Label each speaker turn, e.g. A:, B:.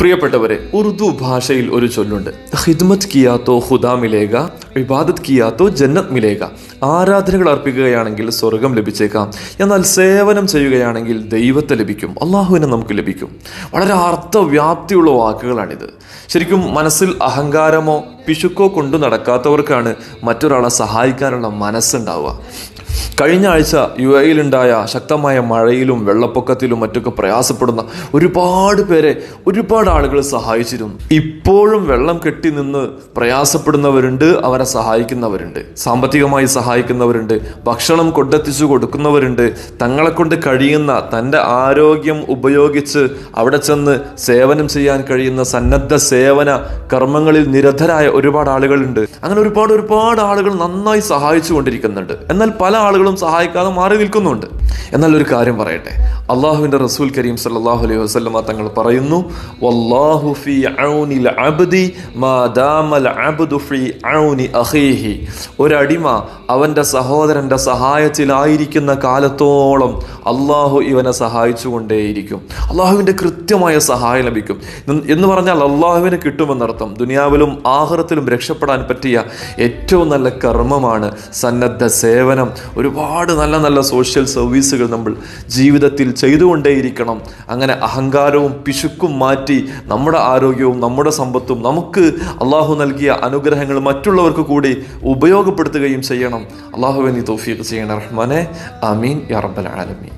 A: പ്രിയപ്പെട്ടവരെ ഉറുദു ഭാഷയിൽ ഒരു ചൊല്ലുണ്ട്. ഹിദ്മത് കിയാത്തോ ഹുദാ മിലേക വിവാദത്ത് കിയാത്തോ ജന്നത് മിലേക ആരാധനകൾ അർപ്പിക്കുകയാണെങ്കിൽ സ്വർഗം ലഭിച്ചേക്കാം. എന്നാൽ സേവനം ചെയ്യുകയാണെങ്കിൽ ദൈവത്തെ ലഭിക്കും. അള്ളാഹുവിനെ നമുക്ക് ലഭിക്കും. വളരെ അർത്ഥവ്യാപ്തിയുള്ള വാക്കുകളാണിത്. ശരിക്കും മനസ്സിൽ അഹങ്കാരമോ പിശുക്കോ കൊണ്ടു നടക്കാത്തവർക്കാണ് മറ്റൊരാളെ സഹായിക്കാനുള്ള മനസ്സുണ്ടാവുക. കഴിഞ്ഞ ആഴ്ച യു എയിലുണ്ടായ ശക്തമായ മഴയിലും വെള്ളപ്പൊക്കത്തിലും മറ്റൊക്കെ പ്രയാസപ്പെടുന്ന ഒരുപാട് പേരെ ഒരുപാട് ആളുകൾ സഹായിച്ചിരുന്നു. ഇപ്പോഴും വെള്ളം കെട്ടി നിന്ന് പ്രയാസപ്പെടുന്നവരുണ്ട് അവരെ സഹായിക്കുന്നവരുണ്ട്. സാമ്പത്തികമായി സഹായിക്കുന്നവരുണ്ട് ഭക്ഷണം കൊണ്ടെത്തിച്ചു കൊടുക്കുന്നവരുണ്ട്. തങ്ങളെ കൊണ്ട് കഴിയുന്ന തന്റെ ആരോഗ്യം ഉപയോഗിച്ച് അവിടെ ചെന്ന് സേവനം ചെയ്യാൻ കഴിയുന്ന സന്നദ്ധ സേവന കർമ്മങ്ങളിൽ നിരതരായ ഒരുപാട് ആളുകളുണ്ട്. അങ്ങനെ ഒരുപാട് ഒരുപാട് ആളുകൾ നന്നായി സഹായിച്ചു കൊണ്ടിരിക്കുന്നുണ്ട് എന്നാൽ പല ആളുകളും സഹായിക്കാതെ മാറി നിൽക്കുന്നുണ്ട്. എന്നാൽ ഒരു കാര്യം പറയട്ടെ. അള്ളാഹുവിന്റെ റസൂൽ കരീം സല്ലല്ലാഹു അലൈഹി വസ്ലമ തങ്ങൾ പറയുന്നു വല്ലാഹു ഔനിൽ അബ്ദി അബ്ദു ഔനി ഒരടിമ അവന്റെ സഹോദരന്റെ സഹായത്തിലായിരിക്കുന്ന കാലത്തോളം അള്ളാഹു ഇവനെ സഹായിച്ചുകൊണ്ടേയിരിക്കും. അള്ളാഹുവിന്റെ കൃത്യമായ സഹായം ലഭിക്കും. എന്ന് പറഞ്ഞാൽ അള്ളാഹുവിന് കിട്ടുമെന്നർത്ഥം ദുനിയാവിലും ആഹൃത്തിലും രക്ഷപ്പെടാൻ പറ്റിയ ഏറ്റവും നല്ല കർമ്മമാണ് സന്നദ്ധ സേവനം. ഒരുപാട് നല്ല നല്ല സോഷ്യൽ സർവീസുകൾ നമ്മൾ ജീവിതത്തിൽ ചെയ്തുകൊണ്ടേയിരിക്കണം. അങ്ങനെ അഹങ്കാരവും പിശുക്കും മാറ്റി നമ്മുടെ ആരോഗ്യവും നമ്മുടെ സമ്പത്തും നമുക്ക് അള്ളാഹു നൽകിയ അനുഗ്രഹങ്ങൾ മറ്റുള്ളവർക്ക് കൂടി ഉപയോഗപ്പെടുത്തുകയും ചെയ്യണം. അള്ളാഹുവിനെ തോഫീഖ് ചെയ്യണം റഹ്മാനെ. അമീൻ യാ റബ്ബൽ ആലമീൻ.